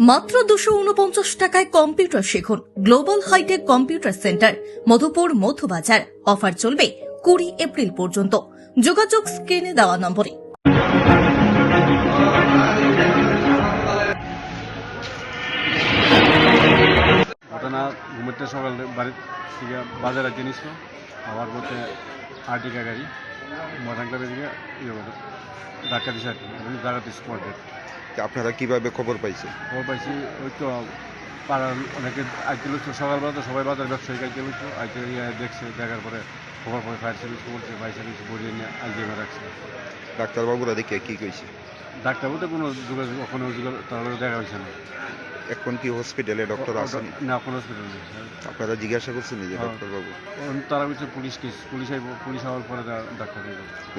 মাত্র দুশো উনপঞ্চাশ টাকায় কম্পিউটার শিখুন। Global hitech computer centre, Madhupur Madhubazar. Offer চলবে কুড়ি এপ্রিল পর্যন্ত। যোগাযোগ স্ক্রিনে দেওয়া নম্বরে। ঘুমেতে সকালে বাড়ির থেকে বাজারে কিনেছিল আবার বলতে আর্টিকা গাড়ি মডার্ন ক্লাবের দিকে ইয়ে ধাক্কা দিছে আর কি স্পটে আপনারা কীভাবে খবর পাইছেন খবর পাইছি ওই তো পাড়ার অনেকে আইতে লুচতো সকালবেলা তো সবাই বাজার ব্যবসায়িক আইতে লুচতো আইতে দেখছে দেখার পরে খবর পরে ফায়ার সার্ভিস বলছে ফায়ার সার্ভিস বড়িয়ে নিয়ে আইজিএমে রাখছে। ডাক্তারবাবুরা দেখে কী কইছে? ডাক্তারবাবু তো কোনো যোগাযোগ ওখানে যোগাযোগ তার দেখা হয়েছে না। এখন কি হসপিটালে ডক্টর না কোনো হসপিটাল আপনারা জিজ্ঞাসা করছেন যে। ডাক্তারবাবু। তারা বলছে পুলিশ কেস পুলিশ আইব পুলিশ হওয়ার পরে ডাক্তার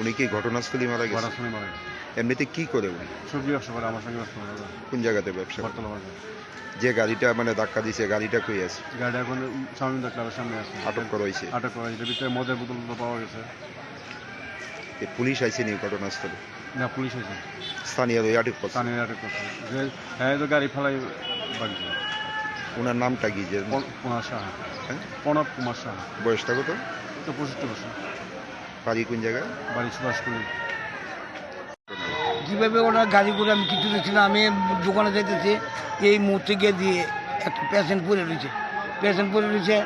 উনি কি ঘটনাস্থলী মারা গেছে? পড়াশোনায় মারা গেছে। এমনিতে কি করে উনি? সবজি ব্যবসা করে আমার সঙ্গে ব্যবসা করে। কোন জায়গাতে ব্যবসা করে? যে গাড়িটা মানে ধাক্কা দিছে গাড়িটা কই আছে? গাড়ি এখন স্বামীন্দ্র ক্লাবের সামনে আছে। আটক করা হয়েছে? আটক করা হয়েছে ভিতরে মদের বোতল পাওয়া গেছে। পুলিশ আইসেনি ঘটনাস্থলে? না পুলিশ আছে স্থানীয় আটক করছে? স্থানীয় আটক করছে। হ্যাঁ তো গাড়ি ফেলাই ওনার নামটা কি যে কুমার সাহা হ্যাঁ? প্রণব কুমার সাহা বয়সটা কত? তো পঁচিশটা বছর। বাড়ি কোন জায়গায়? বাড়ি সুভাষ করি যেভাবে ওনার গাড়ি করে আমি কিছু দিচ্ছি না আমি দোকানে যাইতেছি এই মুহূর্তে গিয়ে দিয়ে একটা পেশেন্ট পড়ে রয়েছে। পেশেন্ট পড়ে রয়েছে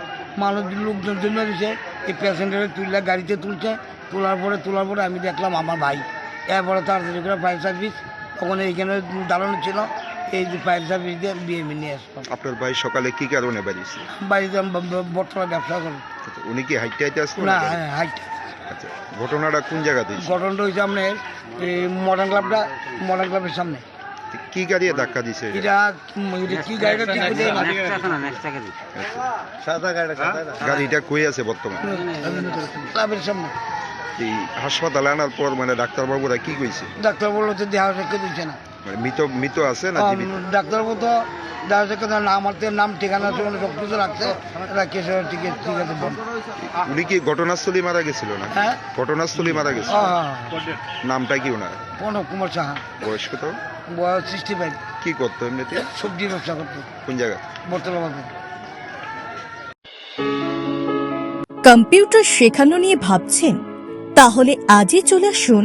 মানুষ লোকজন জন্য রয়েছে এই পেশেন্টের তুললে গাড়িতে তুলছে তোলার পরে তোলার পরে আমি দেখলাম আমার ভাই। এরপরে তাড়াতাড়ি করে ফায়ার সার্ভিস তখন এইখানে দাঁড়ানো ছিল। এই যে সার্ভিস দিয়ে বিএমই নিয়ে আসলাম। আপনার ভাই সকালে কি কারণে বাড়িছে? বাড়িতে আমি ব- ব- বটতলা ব্যবসা করি। আচ্ছা, উনি কি হাইটে হাইটে আসলো না না হাইট আচ্ছা ঘটনাটা কোন জায়গাতে? ঘটনাটা হয়েছে আপনার এই মডার্ন ক্লাবটা মডার্ন ক্লাবের সামনে। কি গাড়ি ধাক্কা দিছে? এটা কি গাড়িটা ঠিক করে দেয় না। গাড়িটা কই আছে বর্তমানে? ক্লাবের সামনে। এই হাসপাতালে আনার পর মানে ডাক্তারবাবুরা কি কইছে? ডাক্তার বলল তো দেহ দিচ্ছে না। মৃত মৃত আছে না জীবিত? আম, ডাক্তারবাবু তো দেহ রেখে দেয় না আমার তো নাম ঠিকানা সব কিছু রাখছে। ঠিক ঠিক আছে উনি কি ঘটনাস্থলী মারা গেছিল না হ্যাঁ। ঘটনাস্থলী মারা গেছে নামটা কি ওনার? প্রণব কুমার সাহা। বয়স কত? বয়স সিক্সটি ফাইভ কি করতো এমনিতে? সবজি ব্যবসা করতো। কোন জায়গা? কম্পিউটার শেখানো নিয়ে ভাবছেন? তাহলে আজই চলে আসুন